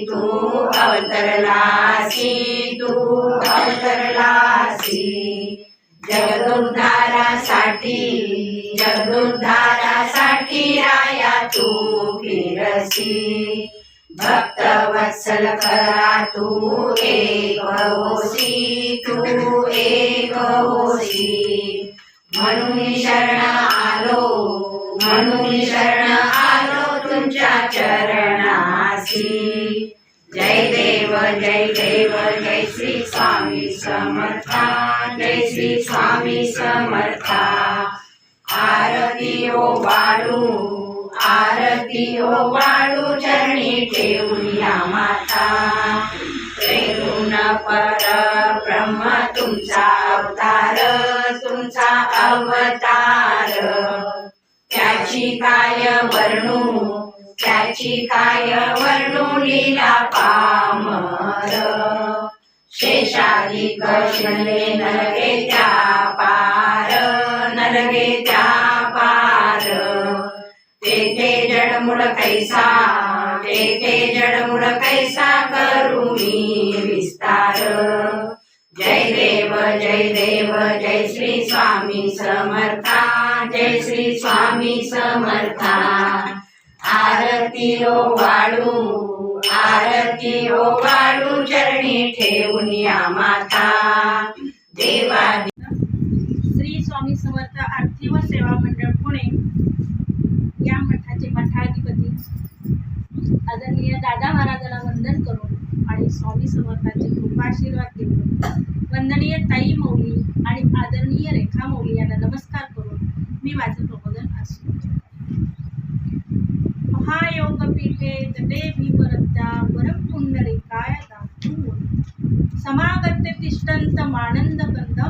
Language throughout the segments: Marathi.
तू अवतरलासी तू अवतरलासी. जगदुद्धारासाठी जगदुद्धारासाठी राया तू फिरसी. भक्त वत्सल करा तू एक होसी तू एक होसी. म्हणून शरण आलो म्हणून शरण आलो तुमच्या चरणासी जय देव जय देव जय श्री स्वामी समर्था जय श्री स्वामी समर्था. आरती ओ वाळू आरती ओ वाळू चरणी ठेवूया माता. प्रेरून पर ब्रह्म तुमचा अवतार तुमचा अवतार. त्याची काय वर्णू? त्याची काय वर्णू पामर. शेषाधिक शिंदे नरगे त्या पार नरगे त्या पार. तेथे जडमुड कैसा तेथे जडमुड कैसा करू मी विस्तार. जय देव जय देव जय श्री स्वामी समर्था जय श्री स्वामी समर्था. आरती ओ वाळू आरती ओ वाळू चरणी ठेवून या माता. देवा श्री स्वामी समर्थ आरती व सेवा मंडळ पुणे या मठाचे मठाधिपती आदरणीय दादा महाराजाला वंदन करून आणि स्वामी समर्थांचे कृपाशीर्वाद देऊन वंदनीय ताई मौली आणि आदरणीय रेखा मौली यांना नमस्कार करून मी माझं प्रबोधन असू महायोगपीठे तटे भीमरत्या वरं पुंडरीकाय दातून समागत्य तिष्ठन्त मानंद कंद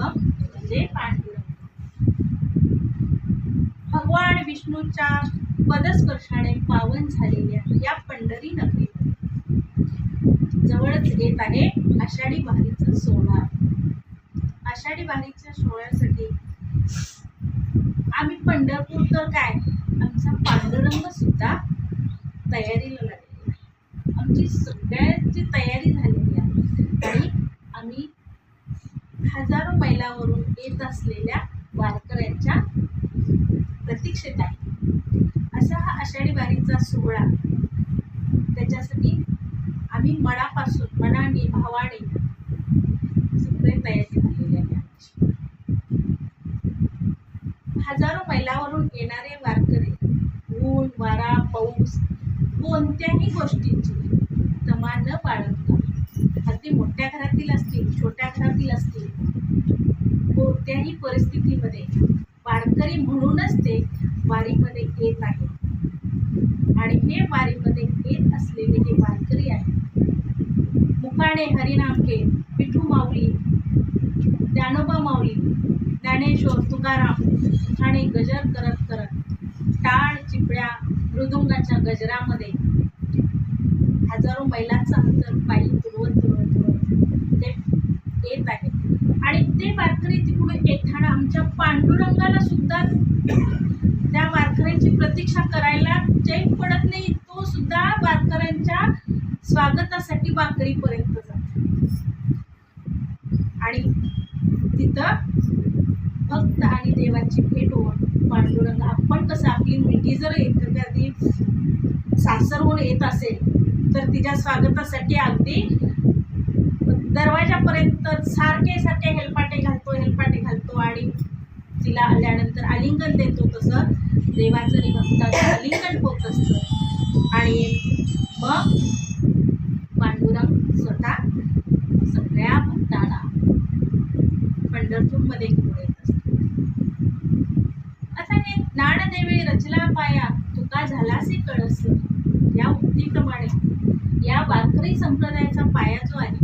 म्हणजे पांडुरंग. भगवान विष्णूच्या पदस्पर्शाने पावन झालेल्या या पंढरी नगरी जवळच येत आहे आषाढी वारीचा सोहळा. आषाढी वारीच्या सोहळ्यासाठी आम्ही पंढरपूरकर काय? आमचा पांडुरंग सुद्धा तयारीला लागलेला आहे. आमची सगळ्यांची तयारी झालेली आहे. आणि आम्ही हजारो मैलावरून येत असलेल्या वारकऱ्यांच्या प्रतीक्षेत आहे. असा हा आषाढी वारीचा सोहळा. त्याच्यासाठी आम्ही मनापासून मनाने भावाने सगळे तयारी झालेली आहे आमची. हजारो मैलावरून येणारे वारकरी ऊन वारा पाऊस कोणत्याही गोष्टींची तमा न बाळगता अगदी मोठ्या घरातील असतील छोट्या घरातील असतील कोणत्याही परिस्थितीमध्ये वारकरी म्हणूनच ते वारीमध्ये येत आहे आणि हे वारीमध्ये येत असलेले हे वारकरी आहेत. मुकाणे हरिनाम घे विठू माऊली ज्ञानोबा माऊली ज्ञानेश्वर तुकाराम आणि गजर करत करत टाळ चिपड्या मृदुंगाच्या गजरामध्ये हजारो मैलांचा अंतर पायी तुडवत तुडवत तुडवत. ते येत आहे. आणि ते वारकरी तिकडून येताना आमच्या पांडुरंगाला सुद्धा त्या वारकऱ्यांची प्रतीक्षा करायला चैन पडत नाही. तो सुद्धा वारकऱ्यांच्या स्वागतासाठी वारकरीपर्यंत जातो आणि तिथं भक्त आणि देवाची भेट होऊन पांडुरंग आपण कसं आपली मुलगी जर एखादी सासरहून येत असेल तर तिच्या स्वागतासाठी अगदी दरवाजापर्यंत सारखे सारखे हेलपाटे घालतो हेलपाटे घालतो आणि तिला आल्यानंतर आलिंगन देतो तसं. देवाचं आणि भक्ताचं आलिंगन होत असतं. आणि मग पांडुरंग स्वतः सगळ्या भक्तांना पंढरपूरमध्ये घेऊन येत असतो आता हे ज्ञानदेवे रचला पाया तुका झालासे कळस या उक्तीप्रमाणे या वारकरी संप्रदायाचा पाया जो आहे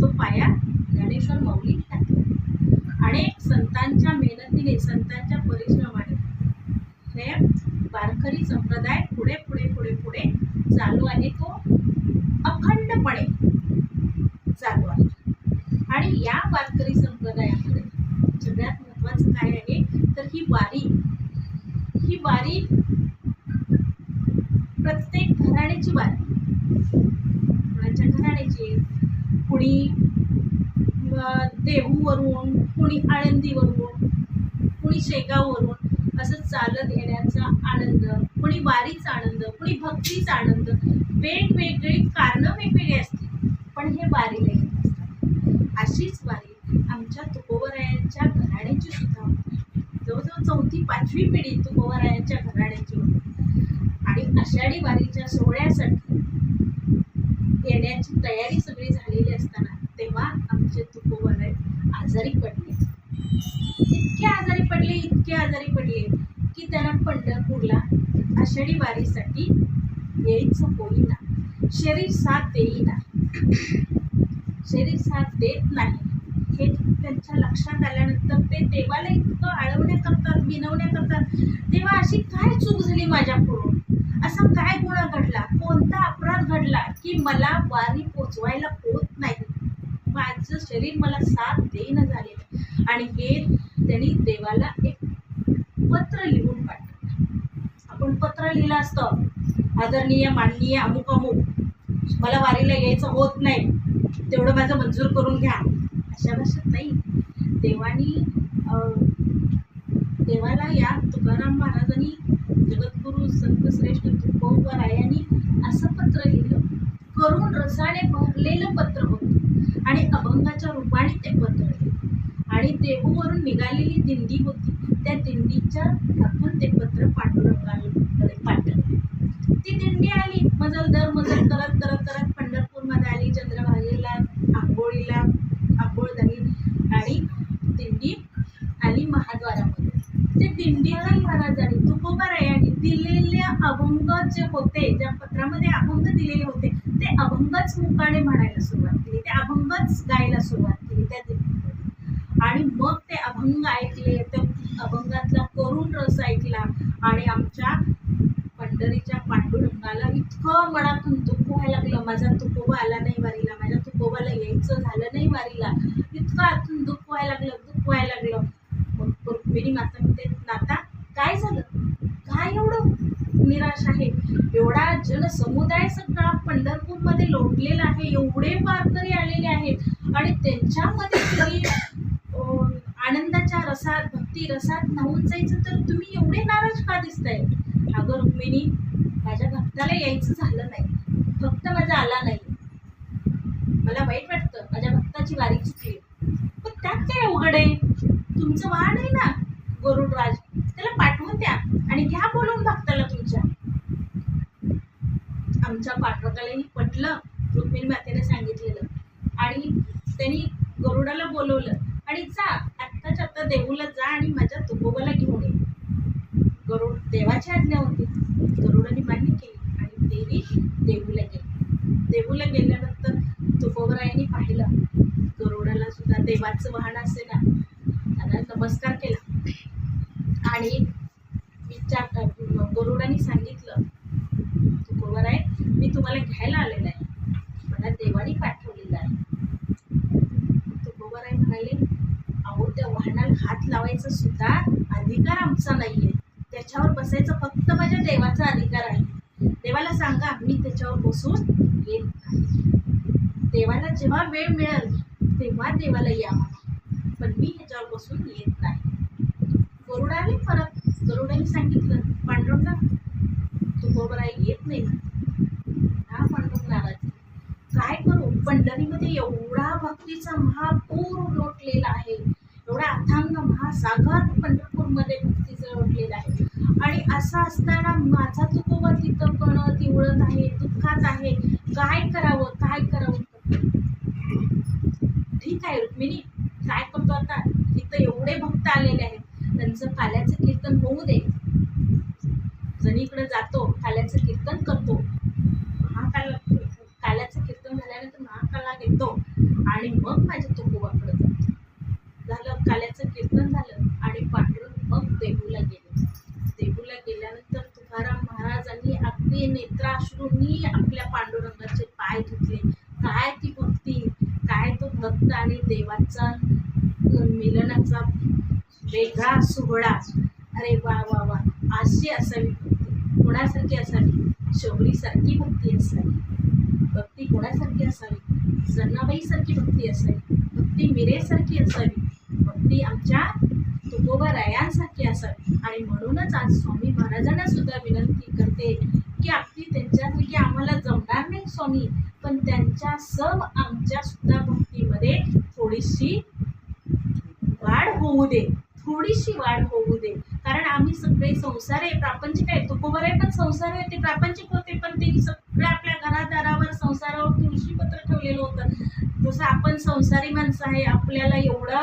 तो पाया ज्ञानेश्वर माऊली टाकला अनेक संतांच्या मेहनतीने संतांच्या परिश्रमाने हे वारकरी संप्रदाय पुढे पुढे पुढे पुढे चालू आहे. तो अखंडपणे चालू आहे. आणि या वारकरी संप्रदायामध्ये सगळ्यात महत्वाचं काय आहे? तर ही वारी ही वारी प्रत्येक घराण्याची वारी. कुणाच्या घराण्याची कुणी देहूवरून कुणी आळंदीवरून कुणी शेगाववरून असं चालत येण्याचा आनंद कुणी वारीचा आनंद कुणी भक्तीचा आनंद वेगवेगळी कारणं वेगवेगळी असतील. पण हे वारीला येत असतात. अशीच वारी आमच्या तुकोबरायांच्या घराण्याची सुद्धा होती. जवळजवळ चौथी पाचवी पिढी तुकोबरायांच्या घराण्याची होती. आणि आषाढी वारीच्या सोहळ्यासाठी येण्याची तयारी सगळी झालेली असताना तेव्हा आमचे तुकोबर आजारी पडले. इतके आजारी पडले इतके आजारी पडले की त्यांना पंढरपूरला आषाढी वारीसाठी यायचं होईना. शरीर साथ देईना. शरीर साथ देत नाही. हे त्यांच्या लक्षात आल्यानंतर ते देवाला इतकं आळवण्या करतात विनवण्या करतात तेव्हा अशी काय चूक झाली माझ्याकडून? असा काय गुन्हा घडला? कोणता अपराध घडला की मला वारी पोचवायला होत नाही? माझं शरीर मला साथ देईन झाले आणि हे त्यांनी देवाला एक पत्र लिहून पाठवलं. आपण पत्र लिहिलं असतं. आदरणीय माननीय अमुक अमुक. मला वारीला यायचं होत नाही. तेवढं माझं मंजूर करून घ्या. अशा भाषेत नाही. देवानी देवाला या तुकाराम महाराजांनी जगद्गुरू संत श्रेष्ठ तुकोबरायांनी असं पत्र लिहिलं. करून रसाने भरलेलं पत्र होतं. आणि अभंगाच्या रूपाने ते पत्र लिहिलं. आणि देहूवरून निघालेली दिंडी होती. त्या दिंडीच्या आपण ते पत्र पांडुरंगाकडे पाठवले. ती दिंडी आली. मजल दर मजल करत करत करत पंढरपूरमध्ये आली चंद्रभागेला आंबोळीला आंबोळ झाली. आणि दिंडी आली महाद्वारामध्ये. ते दिंडीला महाराजांनी दिलेल्या अभंग जे होते ज्या पत्रामध्ये अभंग दिलेले होते ते अभंगच मुकाने म्हणायला सुरुवात केली. ते अभंगच गायला सुरुवात केली त्या दिंडीमध्ये आणि मग ते अभंग ऐकले त्या अभंगातला करुण रस ऐकला आणि आमच्या पंढरीच्या पांडुरंगाला इतकं मनातून दुःख व्हायला लागलं. माझा तुकोबा आला नाही वारीला माझ्या तुकोबाला यायचं झालं नाही वारीला. इतकं आतून दुःख व्हायला लागलं दुःख व्हायला लागलं. मग रुक्मिणी माता म्हणते नाता काय झालं? काय एवढं निराश आहे? एवढा जनसमुदाय सगळा पंढरपूरमध्ये लोटलेला आहे एवढे वारकरी आलेले आहेत आणि त्यांच्यामध्ये तुम्ही आनंदाच्या रसात भक्ती रसात न्हावून जायचं तर तुम्ही एवढे नाराज का दिसताय? अगं रुक्मिणी माझ्या भक्ताला यायचं झालं नाही. भक्त माझा आला नाही. मला वाईट वाटतं माझ्या भक्ताची वारी चुकली. पण त्यात काय अवघड आहे? तुमचं वाढ आहे ना गरुडराज त्याला पाठवून द्या आणि घ्या बोलून भक्ताला तुमच्या आमच्या पाठवकालाही पटलं रुक्मिणी मातेने सांगितलेलं आणि त्यांनी गरुडाला बोलवलं आणि जा आत्ताच्या देऊला जा आणि माझ्या तुकोबाला घेऊन ये. गरुड देवाची आज्ञा होती. गरुडाने मान्य केली आणि देवी देऊला गेली. देऊला गेल्यानंतर तुकोबरायांनी पाहिलं. गरुडाला सुद्धा देवाचं वाहन असे ना त्याला नमस्कार केला. आणि विचार गरुडाने सांगितलं तुकोबराय मी तुम्हाला घ्यायला आलेला आहे. मला देवाने पाठ आहे तुकोबराय म्हणाले अहो त्या वाहनाला हात लावायचा सुद्धा अधिकार आमचा नाहीये. त्याच्यावर बसायचं फक्त माझ्या देवाचा अधिकार आहे. देवाला सांगा मी त्याच्यावर बसून येत नाही. देवाला जेव्हा वेळ मिळेल तेव्हा देवाला या पण मी ह्याच्यावर बसून येत नाही. गरुडाने परत गरुडाने सांगितलं पांडुरंगा तू बरोबर येत नाही ना हा पांडुरंग नाराज. काय करू? पंढरीमध्ये एवढा भक्तीचा महापूर लोटलेला आहे. एवढा अथांग महासागर पंढरपूरमध्ये भक्तीचं लोटलेलं आहे. आणि असं असताना माझा तुकोबा तिथं कण तिवळत आहे दुःखात आहे. काय करावं काय करावं? ठीक आहे रुक्मिणी काय करतो आता? इथं एवढे भक्त आलेले आहेत. त्यांचं काल्याचं कीर्तन होऊ दे. जणीकडे जातो काल्याचं कीर्तन करतो. महाकाल काल्याचं कीर्तन झाल्यानंतर महाकाला घेतो. आणि मग माझ्या तुकोबाकडे जातो. काल्याचं कीर्तन झालं आणि पांडुरंग मग देहूला गेले. देहूला गेल्यानंतर तुकाराम महाराजांनी अगदी नेत्राश्रूंनी आपल्या पांडुरंगाचे पाय धुतले. काय ती भक्ती? काय तो भक्त आणि देवाचा मिलनाचा वेगळा सोहळा? अरे वा वा वा. अशी असावी भक्ती. कोणासारखी असावी? शबरीसारखी भक्ती असावी. भक्ती कोणासारखी असावी? जनाबाईसारखी भक्ती असावी? भक्ती मिरेसारखी असावी? ती आमच्या तुकोबा रायांसारखी असावी आणि म्हणूनच आज स्वामी महाराजांना सुद्धा विनंती करते की आपली त्यांच्यासारखी आम्हाला जमणार नाही स्वामी पण त्यांच्या सम आमच्या सुद्धा भक्तीमध्ये थोडीशी वाढ होऊ दे थोडीशी वाढ होऊ दे. कारण आम्ही सगळे संसार आहे प्रापंचिक आहे तुकोबर आहे पण संसार आहे ते प्रापंचिक होते पण ते सगळं आपल्या घरादारावर संसारावर तुळशीपत्र ठेवलेलं होतं. जसं आपण संसारी माणसं आहे आपल्याला एवढं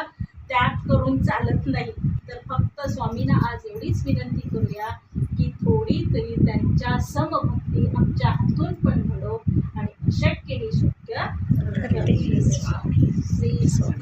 त्याग करून चालत नाही. तर फक्त स्वामींना आज एवढीच विनंती करूया की थोडी तरी त्यांच्या समभक्ती आमच्या हातून पण घडो आणि अशक्य ही शक्य. श्री स्वामी.